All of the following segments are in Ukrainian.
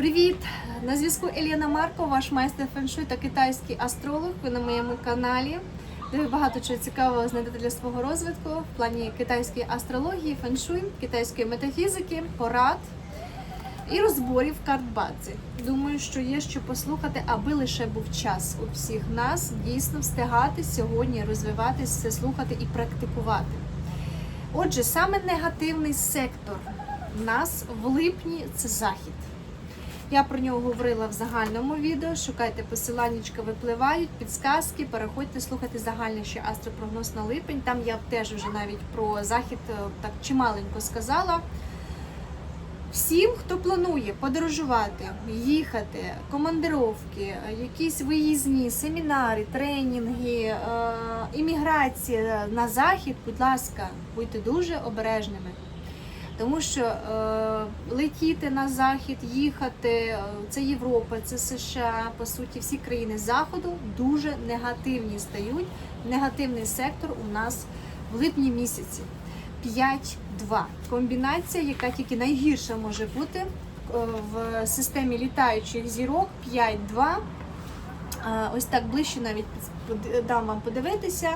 Привіт! На зв'язку Еліна Марко, ваш майстер феншуй та китайський астролог. Ви на моєму каналі, де ви багато чого цікавого знайдете для свого розвитку в плані китайської астрології, феншуй, китайської метафізики, порад і розборів карт Бадзи. Думаю, що є що послухати, аби лише був час у всіх нас дійсно встигати сьогодні розвиватися, все слухати і практикувати. Отже, саме негативний сектор у нас в липні це захід. Я про нього говорила в загальному відео. Шукайте посиланнячка, випливають, підсказки, переходьте, слухайте загальний ще астропрогноз на липень. Там я теж вже навіть про захід е, так чималенько сказала. Всім, хто планує подорожувати, їхати, командировки, якісь виїзні, семінари, тренінги, е, імміграція на захід, будь ласка, будьте дуже обережними. Тому що е, летіти на захід, їхати, е, це Європа, це США, по суті, всі країни заходу дуже негативні стають. Негативний сектор у нас в липні місяці. 5-2. Комбінація, яка тільки найгірша може бути е, в системі літаючих зірок 5-2. Е, Ось так ближче навіть дам вам подивитися.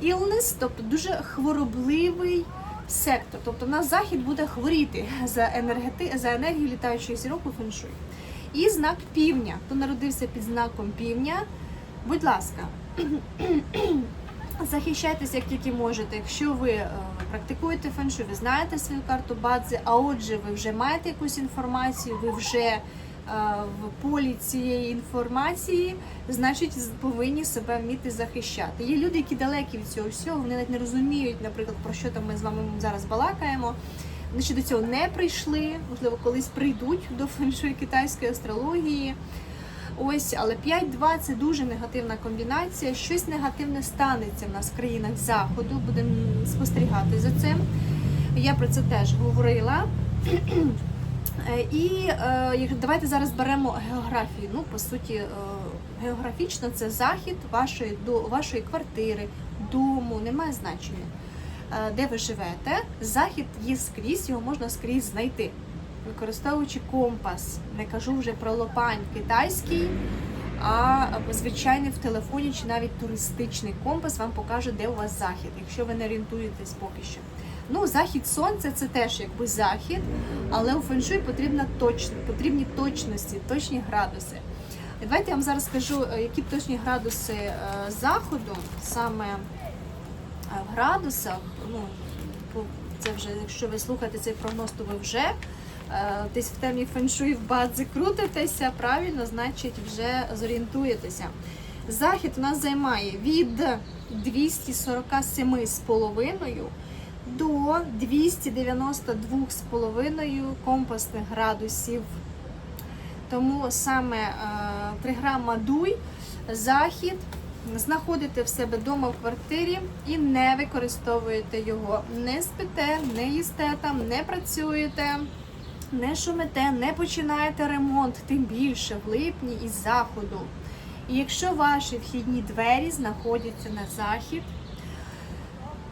Ілнес, тобто дуже хворобливий сектор. Тобто в нас захід буде хворіти за, енергети... за енергію літаючих зірок у феншуй. І знак півня. Хто народився під знаком півня, будь ласка, захищайтеся як тільки можете. Якщо ви е, практикуєте феншуй, ви знаєте свою карту бадзи, а отже, ви вже маєте якусь інформацію, ви вже в полі цієї інформації, значить, повинні себе вміти захищати. Є люди, які далекі від цього всього, вони навіть не розуміють, наприклад, про що там ми з вами зараз балакаємо. Вони ще до цього не прийшли, можливо, колись прийдуть до феншуй китайської астрології. Ось, але 5-2 це дуже негативна комбінація. Щось негативне станеться в нас в країнах заходу. Будемо спостерігати за цим. Я про це теж говорила. Е, І е, давайте зараз беремо географію. Ну, по суті, е, географічно це захід вашої до вашої квартири, дому, немає значення. Де ви живете, захід є скрізь, його можна скрізь знайти, використовуючи компас. Не кажу вже про лопань китайський, а звичайний в телефоні чи навіть туристичний компас вам покаже, де у вас захід, якщо ви не орієнтуєтесь поки що. Ну, захід сонця це теж якби захід, але у феншуй потрібна точно, потрібні точності, точні градуси. І давайте я вам зараз скажу, е, які точні градуси е, заходу, саме е, в градусах. Ну, це вже, якщо ви слухаєте цей прогноз, то ви вже десь в темі феншуй в бадзи крутитеся, правильно, значить, вже зорієнтуєтеся. Захід у нас займає від 247,5 до 292,5 компасних градусів. Тому саме е, програма Дуй, захід, знаходите в себе вдома в квартирі і не використовуєте його. Не спите, не їсте там, не працюєте, не шумите, не починаєте ремонт, тим більше в липні із заходу. І якщо ваші вхідні двері знаходяться на захід,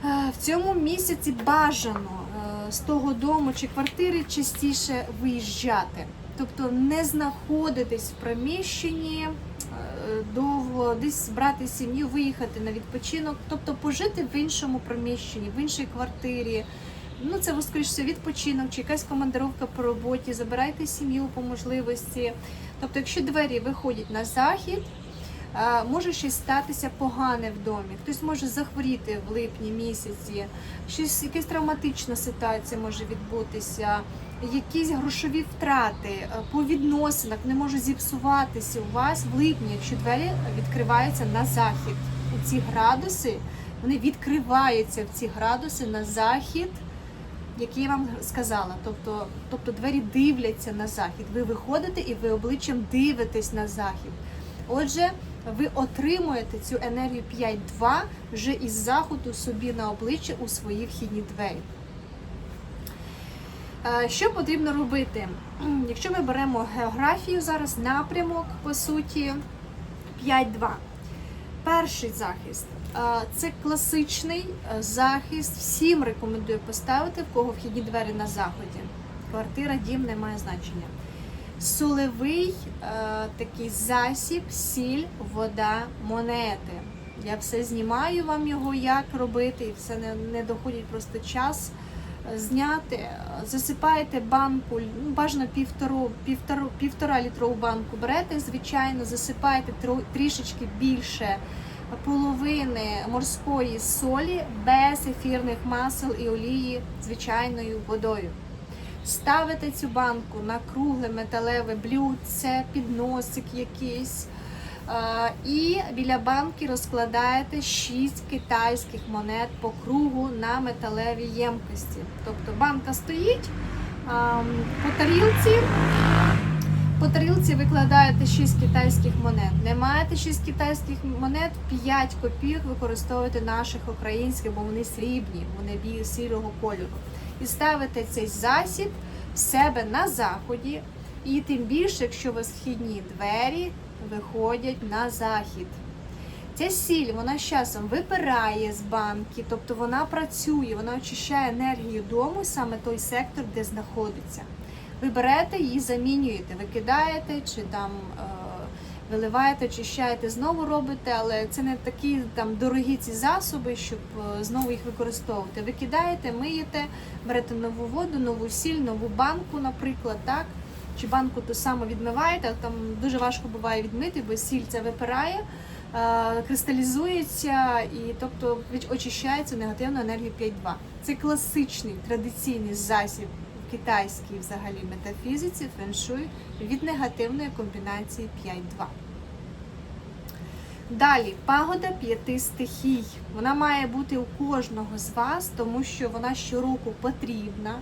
В цьому місяці бажано е, з того дому чи квартири частіше виїжджати, тобто не знаходитись в приміщенні е, довго, десь брати сім'ю, виїхати на відпочинок, тобто пожити в іншому приміщенні, в іншій квартирі. Ну, це скоріше відпочинок чи якась командировка по роботі, забирайте сім'ю по можливості. Тобто, якщо двері виходять на захід, Е, Може щось статися погане в домі, хтось може захворіти в липні місяці, щось якась травматична ситуація може відбутися, якісь грошові втрати е, по відносинах не можуть зіпсуватися у вас в липні, якщо двері відкриваються на захід. У ці градуси вони відкриваються в ці градуси на захід, який я вам сказала. Тобто, тобто двері дивляться на захід. Ви виходите і ви обличчям дивитесь на захід. Отже, ви отримуєте цю енергію 5-2 вже із заходу собі на обличчя у свої вхідні двері. Е, Що потрібно робити? Якщо ми беремо географію зараз, напрямок, по суті, 5-2. Перший захист е, це класичний е, захист. Всім рекомендую поставити, в кого вхідні двері на заході. Квартира, дім не має значення. Солевий е, такий засіб, сіль, вода, монети. Я все знімаю вам його, як робити, і все не, не доходить просто час е, зняти. Засипаєте банку, ну, бажано півтору, півтору, півтора літрову банку берете, звичайно, засипаєте трішечки більше половини морської солі без ефірних масел і олії звичайною водою. Ставите цю банку на кругле металеве блюдце, підносик якийсь. І біля банки розкладаєте 6 китайських монет по кругу на металевій ємкості. Тобто банка стоїть по тарілці. По тарілці викладаєте 6 китайських монет. Не маєте 6 китайських монет, 5 копійок використовуєте наших українських, бо вони срібні, вони сірого кольору. І ставите цей засіб в себе на заході. І тим більше, якщо у вас двері виходять на захід. Ця сіль вона з часом випирає з банки, тобто вона працює, вона очищає енергію дому, саме той сектор, де знаходиться. Ви берете її, замінюєте, викидаєте чи там е, виливаєте, очищаєте, знову робите, але це не такі там дорогі ці засоби, щоб е, знову їх використовувати. Викидаєте, миєте, берете нову воду, нову сіль, нову банку, наприклад, так. Чи банку ту саму відмиваєте, там дуже важко буває відмити, бо сіль це випирає, е, кристалізується і тобто очищається негативну енергію 5.2. Це класичний традиційний засіб китайській взагалі метафізиці феншуй від негативної комбінації 5.2. Далі пагода п'яти стихій. Вона має бути у кожного з вас, тому що вона щороку потрібна.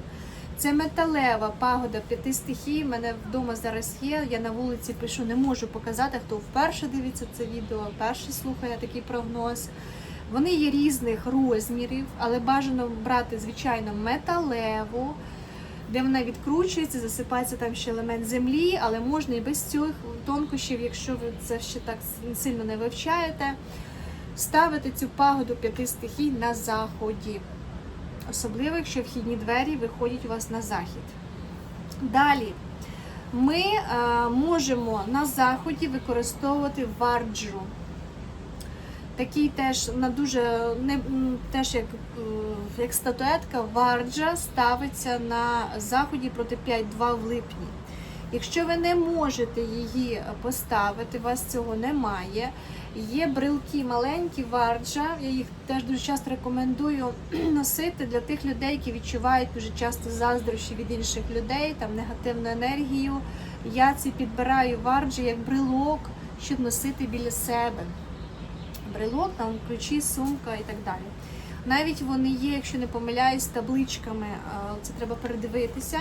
Це металева пагода п'яти стихій. У мене вдома зараз є. Я на вулиці пишу, не можу показати, хто вперше дивиться це відео, перший слухає такий прогноз. Вони є різних розмірів, але бажано брати, звичайно, металеву, де вона відкручується, засипається там ще елемент землі, але можна і без цих тонкощів, якщо ви це ще так сильно не вивчаєте, ставити цю пагоду п'яти стихій на заході. Особливо, якщо вхідні двері виходять у вас на захід. Далі ми е, можемо на заході використовувати варджу. Такий теж на дуже не теж як, е, як статуетка варджа ставиться на заході проти 5-2 в липні. Якщо ви не можете її поставити, у вас цього немає. Є брелки маленькі варджа, я їх теж дуже часто рекомендую носити для тих людей, які відчувають дуже часто заздрощі від інших людей, там негативну енергію. Я ці підбираю варджі як брелок, щоб носити біля себе. Брелок, там ключі, сумка і так далі. Навіть вони є, якщо не помиляюсь, табличками, е, це треба передивитися.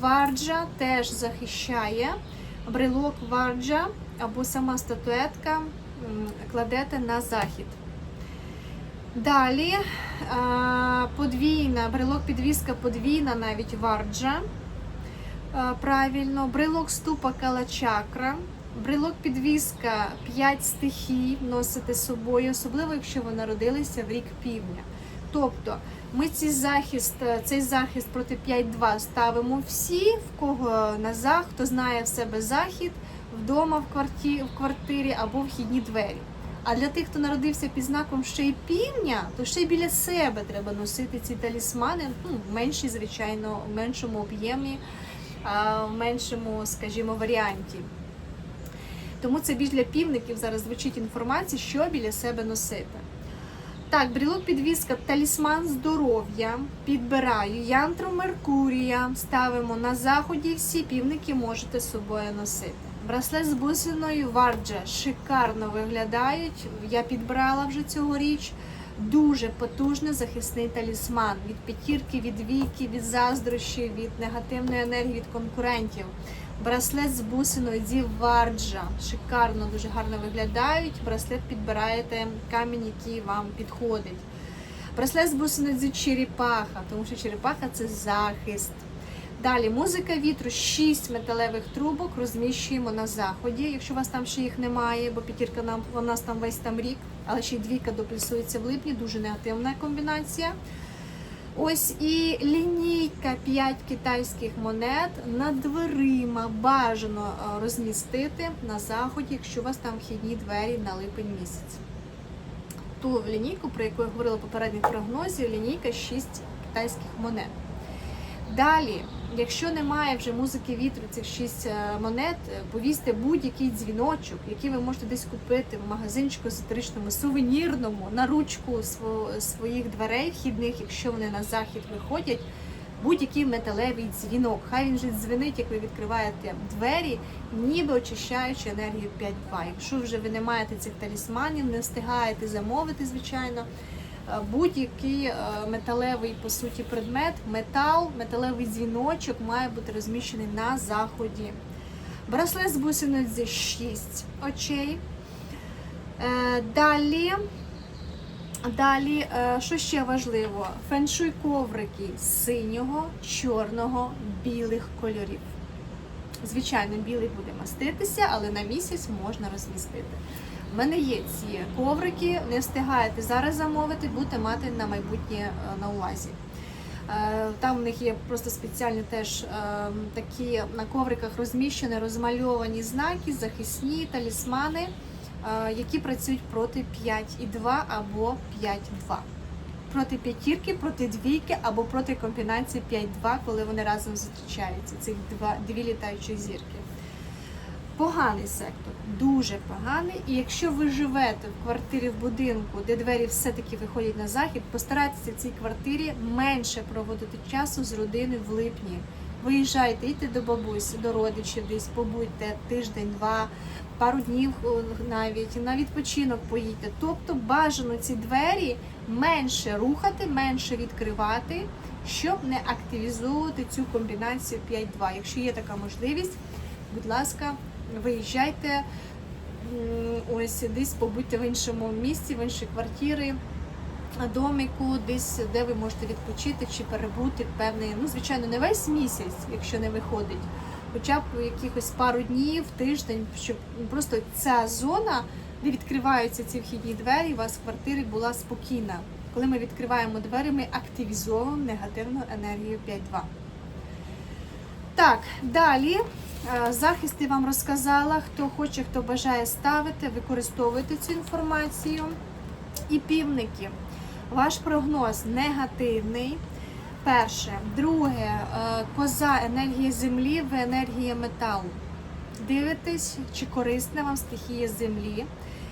Варджа теж захищає. Брелок варджа або сама статуетка кладете на захід. Далі е, подвійна, брелок підвіска подвійна, навіть варджа. Е, Правильно, брелок ступа калачакра. Брелок підвіска 5 стихій носите з собою, особливо якщо ви народилися в рік півдня. Тобто ми цей захист, цей захист проти 5-2 ставимо всі, в кого на зах, хто знає в себе захід, вдома в квартирі, в квартирі або вхідні двері. А для тих, хто народився під знаком ще й півдня, то ще й біля себе треба носити ці талісмани, ну, в звичайно, в меншому об'ємі, в меншому, скажімо, варіанті. Тому це більш для півників зараз звучить інформація, що біля себе носити. Так, брілок підвіска, талісман здоров'я. Підбираю янтру Меркурія. Ставимо на заході. Всі півники можете з собою носити. Браслет з бусиною варджа шикарно виглядають. Я підбирала вже цьогоріч. Дуже потужний захисний талісман від п'ятірки, від віки, від заздрощів, від негативної енергії, від конкурентів. Браслет з бусиною Дів Варджа. Шикарно, дуже гарно виглядають. Браслет підбираєте камінь, який вам підходить. Браслет з бусиною Дів Черепаха, тому що черепаха це захист. Далі музика вітру, 6 металевих трубок розміщуємо на заході, якщо у вас там ще їх немає, бо п'ятірка нам у нас там весь там рік, але ще й двійка доплюсується в липні, дуже негативна комбінація. Ось і лінійка 5 китайських монет над дверима бажано е, розмістити на заході, якщо у вас там вхідні двері на липень місяць. Ту лінійку, про яку я говорила в попередніх прогнозів, лінійка 6 китайських монет. Далі, якщо немає вже музики вітру, цих 6 монет, е, повісьте будь-який дзвіночок, який ви можете десь купити в магазинчику езотеричному, сувенірному, на ручку сво- своїх дверей вхідних, якщо вони на захід виходять. Будь-який металевий дзвінок. Хай він вже дзвенить, як ви відкриваєте двері, ніби очищаючи енергію 5-2. Якщо вже ви не маєте цих талісманів, не встигаєте замовити, звичайно, е, будь-який е, металевий по суті предмет, метал, металевий дзвіночок має бути розміщений на заході. Браслет з бусиниць 6 очей. Е, Далі. Далі, е, що ще важливо? Феншуй коврики синього, чорного, білих кольорів. Звичайно, білий буде маститися, але на місяць можна розмістити. У мене є ці коврики, не встигаєте зараз замовити, будете мати на майбутнє е, на увазі. Е, Там в них є просто спеціальні теж е, такі на ковриках розміщені розмальовані знаки, захисні талісмани, які працюють проти 5,2 або 5,2. Проти п'ятірки, проти двійки або проти комбінації 5-2, коли вони разом зустрічаються. Цих два дві літаючі зірки. Поганий сектор, дуже поганий. І якщо ви живете в квартирі в будинку, де двері все-таки виходять на захід, постарайтеся в цій квартирі менше проводити часу з родиною в липні. Виїжджайте, йдіть до бабусі, до родичів десь, побудьте тиждень-два, пару днів навіть на відпочинок поїдьте. Тобто бажано ці двері менше рухати, менше відкривати, щоб не активізовувати цю комбінацію 5-2. Якщо є така можливість, будь ласка, виїжджайте ось десь побудьте в іншому місці, в іншій квартирі, домику, десь де ви можете відпочити чи перебути певний, ну звичайно, не весь місяць, якщо не виходить, хоча б якихось пару днів, тиждень, щоб просто ця зона, де відкриваються ці вхідні двері, у вас в квартирі була спокійна. Коли ми відкриваємо двері, ми активізовуємо негативну енергію 5-2. Так, далі. Е, Захист я вам розказала. Хто хоче, хто бажає ставити, використовуйте цю інформацію. І півники. Ваш прогноз негативний. Перше. Друге, е, коза енергія землі, ви енергія металу. Дивитесь, чи корисна вам стихія землі,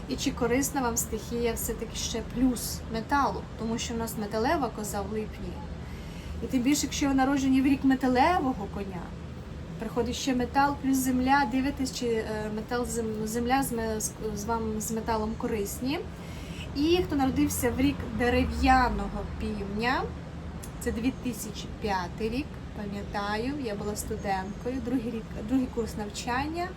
і чи корисна вам стихія все-таки ще плюс металу, тому що в нас металева коза в липні. І тим більше, якщо ви народжені в рік металевого коня, приходить ще метал плюс земля, дивитесь, чи е, метал земля з, з з металом корисні. І хто народився в рік дерев'яного півня, це 2005 рік, пам'ятаю, я була студенткою, другий рік, другий курс навчання.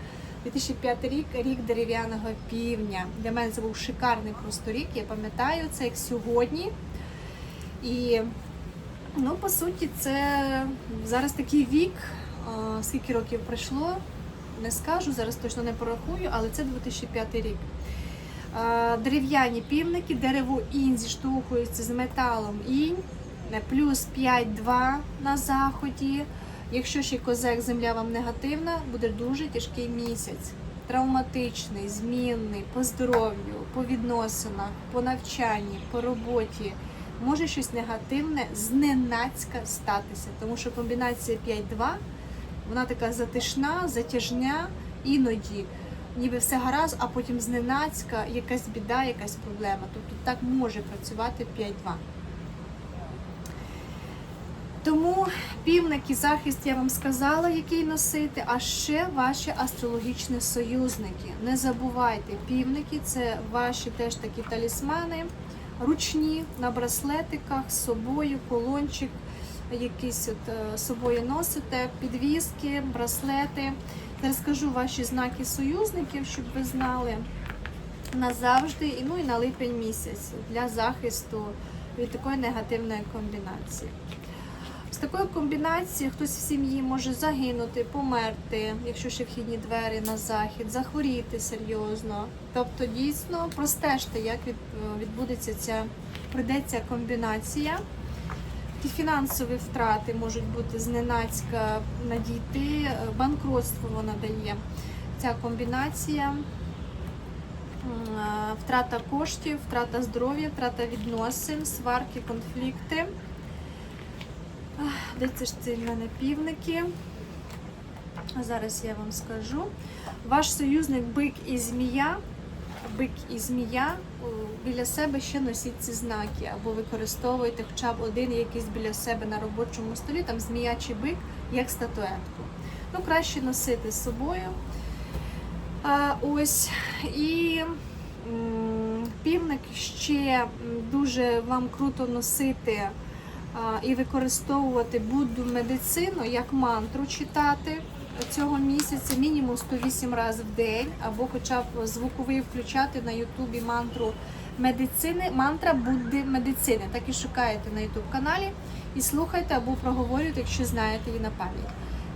2005 рік, рік дерев'яного півня. Для мене це був шикарний просто рік. Я пам'ятаю це як сьогодні. І ну, по суті, це зараз такий вік. Скільки років пройшло, не скажу, зараз точно не порахую, але це 2005 рік. Дерев'яні півники, дерево інь зіштовхується з металом інь, е, плюс 5-2 на заході. Якщо ще козак земля вам негативна, буде дуже тяжкий місяць. Травматичний, змінний, по здоров'ю, по відносинах, по навчанні, по роботі. Може щось негативне зненацька статися, тому що комбінація 5-2 вона така затишна, затяжня, іноді ніби все гаразд, а потім зненацька якась біда, якась проблема. Тобто так може працювати 5-2. Тому півник і захист я вам сказала, який носити, а ще ваші астрологічні союзники. Не забувайте, півники це ваші теж такі талісмани, ручні на браслетиках з собою, колончик, якийсь от е, собою носите, підвіски, браслети. Зараз скажу ваші знаки союзників, щоб ви знали назавжди, і ну і на липень місяць для захисту від такої негативної комбінації. З такої комбінації хтось в сім'ї може загинути, померти, якщо ще вхідні двері на захід, захворіти серйозно. Тобто, дійсно простежте, як відбудеться ця прийдеться комбінація. Ті фінансові втрати можуть бути зненацька надійти, е, банкротство вона дає. Ця комбінація. Е, Втрата коштів, втрата здоров'я, втрата відносин, сварки, конфлікти. Де це ж ці мене півники? Зараз я вам скажу. Ваш союзник бик і змія. Бик і змія біля себе ще носіть ці знаки, або використовуйте хоча б один якийсь біля себе на робочому столі, там змія чи бик, як статуетку. Ну, краще носити з собою. А, ось. І півник ще дуже вам круто носити і використовувати Будду медицину як мантру читати цього місяця мінімум 108 разів в день, або хоча б звуковий включати на Ютубі мантру медицини, мантра Будди медицини. Так і шукаєте на Ютуб каналі і слухайте або проговорюйте, якщо знаєте її на пам'ять.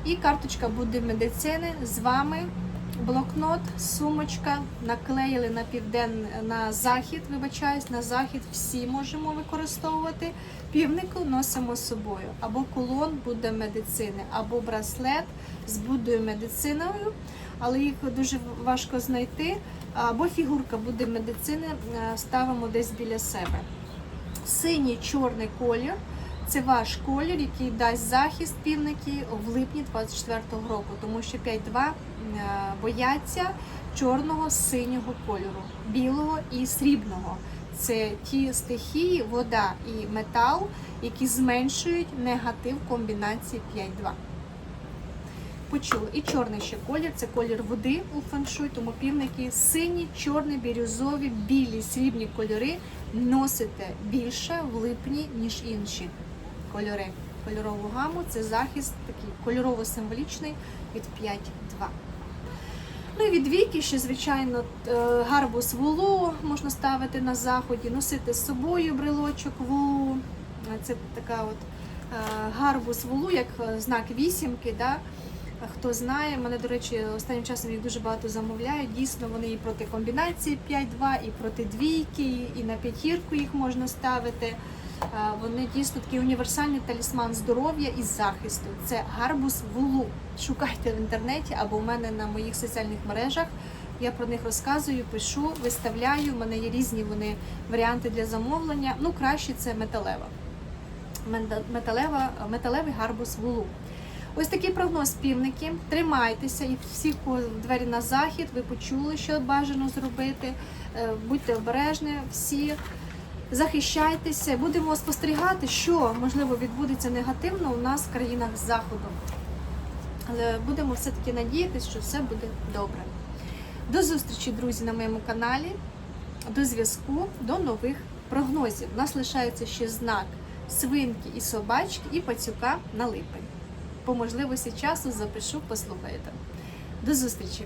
І карточка Будди медицини з вами. Блокнот, сумочка, наклеїли на півден на захід, вибачаюсь, на захід всі можемо використовувати. Півнику носимо з собою або кулон буде медицини, або браслет з буддою медициною, але їх дуже важко знайти. Або фігурка буде медицини, е, ставимо десь біля себе. Синій чорний колір це ваш колір, який дасть захист півники в липні 24-го року, тому що 5-2 е, бояться чорного синього кольору, білого і срібного. Це ті стихії, вода і метал, які зменшують негатив комбінації 5-2. Почули. І чорний ще колір, це колір води у феншуй, тому півники сині, чорні, бірюзові, білі, срібні кольори носите більше в липні, ніж інші кольори. Кольорову гаму це захист такий кольорово-символічний від 5-2. Ну і від віки ще, звичайно, е, гарбуз вулу можна ставити на заході, носити з собою брелочок вулу. Е, Це така от е, гарбуз вулу, як знак вісімки. Да? Хто знає, мене, до речі, останнім часом їх дуже багато замовляють. Дійсно, вони і проти комбінації 5-2, і проти двійки, і- на п'ятірку їх можна ставити. Вони дійсно такий універсальний талісман здоров'я і захисту. Це гарбуз вулу. Шукайте в інтернеті або в мене на моїх соціальних мережах. Я про них розказую, пишу, виставляю. У мене є різні вони варіанти для замовлення. Ну, краще це металева. Металева, металевий гарбуз вулу. Ось такий прогноз півники. Тримайтеся і всіх двері на захід. Ви почули, що бажано зробити. Е, Будьте обережні, всі захищайтеся. Будемо спостерігати, що можливо відбудеться негативно у нас в країнах заходу. Але будемо все-таки надіятися, що все буде добре. До зустрічі, друзі, на моєму каналі. До зв'язку, до нових прогнозів. У нас лишається ще знак свинки і собачки, і пацюка на липень. По можливості часу запишу, послухайте. До зустрічі!